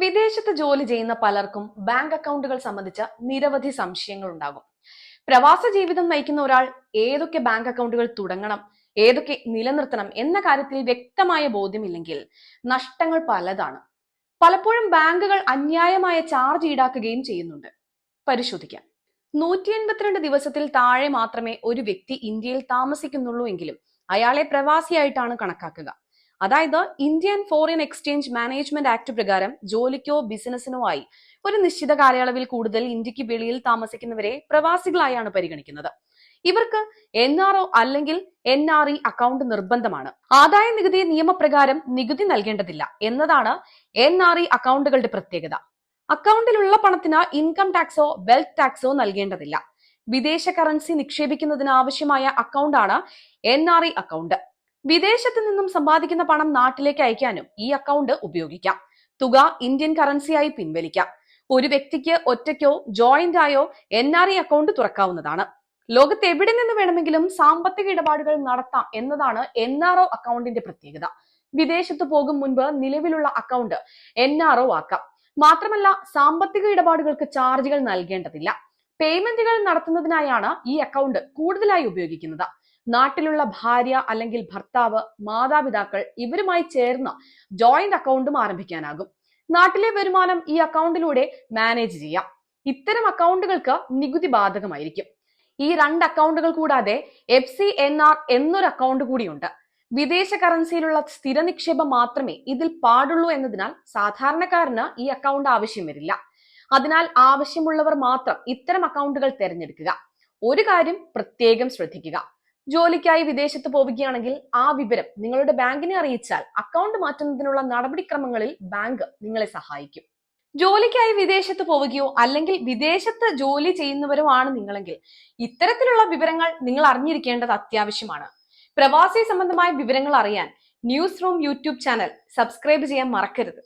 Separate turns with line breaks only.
വിദേശത്ത് ജോലി ചെയ്യുന്ന പലർക്കും ബാങ്ക് അക്കൗണ്ടുകൾ സംബന്ധിച്ച നിരവധി സംശയങ്ങൾ ഉണ്ടാകും പ്രവാസ ജീവിതം നയിക്കുന്ന ഒരാൾ ഏതൊക്കെ ബാങ്ക് അക്കൗണ്ടുകൾ തുടങ്ങണം ഏതൊക്കെ നിലനിർത്തണം എന്ന കാര്യത്തിൽ വ്യക്തമായ ബോധ്യമില്ലെങ്കിൽ നഷ്ടങ്ങൾ പലതാണ്. പലപ്പോഴും ബാങ്കുകൾ അന്യായമായ ചാർജ് ഈടാക്കുകയും ചെയ്യുന്നുണ്ട്. പരിശോധിക്കാം. നൂറ്റി എൺപത്തിരണ്ട് ദിവസത്തിൽ താഴെ മാത്രമേ ഒരു വ്യക്തി ഇന്ത്യയിൽ താമസിക്കുന്നുള്ളൂ എങ്കിലും അയാളെ പ്രവാസിയായിട്ടാണ് കണക്കാക്കുക. അതായത് Indian foreign exchange management act പ്രകാരം ജോലിക്കോ ബിസിനസിനോ ആയി ഒരു നിശ്ചിത കാലയളവിൽ കൂടുതൽ ഇന്ത്യയ്ക്ക് വെളിയിൽ താമസിക്കുന്നവരെ പ്രവാസികളായാണ് പരിഗണിക്കുന്നത്. ഇവർക്ക് എൻ ആർ ഒ അല്ലെങ്കിൽ എൻ ആർ ഇ അക്കൗണ്ട് നിർബന്ധമാണ്. ആദായ നികുതി നിയമപ്രകാരം നികുതി നൽകേണ്ടതില്ല എന്നതാണ് എൻ ആർ ഇ അക്കൗണ്ടുകളുടെ പ്രത്യേകത. അക്കൗണ്ടിലുള്ള പണത്തിന് ഇൻകം ടാക്സോ വെൽത്ത് ടാക്സോ നൽകേണ്ടതില്ല. വിദേശ കറൻസി നിക്ഷേപിക്കുന്നതിന് ആവശ്യമായ അക്കൗണ്ടാണ് എൻ ആർ ഇ അക്കൗണ്ട് വിദേശത്ത് നിന്നും സമ്പാദിക്കുന്ന പണം നാട്ടിലേക്ക് അയക്കാനും ഈ അക്കൗണ്ട് ഉപയോഗിക്കാം. തുക ഇന്ത്യൻ കറൻസിയായി പിൻവലിക്കാം. ഒരു വ്യക്തിക്ക് ഒറ്റയ്ക്കോ ജോയിന്റ് ആയോ എൻ ആർ ഇ അക്കൗണ്ട് തുറക്കാവുന്നതാണ്. ലോകത്ത് എവിടെ നിന്ന് വേണമെങ്കിലും സാമ്പത്തിക ഇടപാടുകൾ നടത്താം എന്നതാണ് എൻ ആർ ഒ അക്കൗണ്ടിന്റെ പ്രത്യേകത. വിദേശത്ത് പോകും മുൻപ് നിലവിലുള്ള അക്കൗണ്ട് എൻ ആർ ഒ ആക്കാം. മാത്രമല്ല സാമ്പത്തിക ഇടപാടുകൾക്ക് ചാർജുകൾ നൽകേണ്ടതില്ല. പേയ്മെന്റുകൾ നടത്തുന്നതിനായാണ് ഈ അക്കൗണ്ട് കൂടുതലായി ഉപയോഗിക്കുന്നത്. നാട്ടിലുള്ള ഭാര്യ അല്ലെങ്കിൽ ഭർത്താവ് മാതാപിതാക്കൾ ഇവരുമായി ചേർന്ന് ജോയിന്റ് അക്കൗണ്ടും ആരംഭിക്കാനാകും. നാട്ടിലെ വരുമാനം ഈ അക്കൗണ്ടിലൂടെ മാനേജ് ചെയ്യാം. ഇത്തരം അക്കൗണ്ടുകൾക്ക് നികുതി ബാധകമായിരിക്കും. ഈ രണ്ട് അക്കൗണ്ടുകൾ കൂടാതെ എഫ് സി എൻ ആർ എന്നൊരു അക്കൗണ്ട് കൂടിയുണ്ട്. വിദേശ കറൻസിയിലുള്ള സ്ഥിര നിക്ഷേപം മാത്രമേ ഇതിൽ പാടുള്ളൂ എന്നതിനാൽ സാധാരണക്കാരന് ഈ അക്കൗണ്ട് ആവശ്യം വരില്ല. അതിനാൽ ആവശ്യമുള്ളവർ മാത്രം ഇത്തരം അക്കൗണ്ടുകൾ തിരഞ്ഞെടുക്കുക. ഒരു കാര്യം പ്രത്യേകം ശ്രദ്ധിക്കുക. ജോലിക്കായി വിദേശത്ത് പോവുകയാണെങ്കിൽ ആ വിവരം നിങ്ങളുടെ ബാങ്കിനെ അറിയിച്ചാൽ അക്കൗണ്ട് മാറ്റുന്നതിനുള്ള നടപടിക്രമങ്ങളിൽ ബാങ്ക് നിങ്ങളെ സഹായിക്കും. ജോലിക്കായി വിദേശത്ത് പോവുകയോ അല്ലെങ്കിൽ വിദേശത്ത് ജോലി ചെയ്യുന്നവരോ ആണ് നിങ്ങളെങ്കിൽ ഇത്തരത്തിലുള്ള വിവരങ്ങൾ നിങ്ങൾ അറിഞ്ഞിരിക്കേണ്ടത് അത്യാവശ്യമാണ്. പ്രവാസി സംബന്ധമായ വിവരങ്ങൾ അറിയാൻ news room YouTube channel subscribe ചെയ്യാൻ മറക്കരുത്.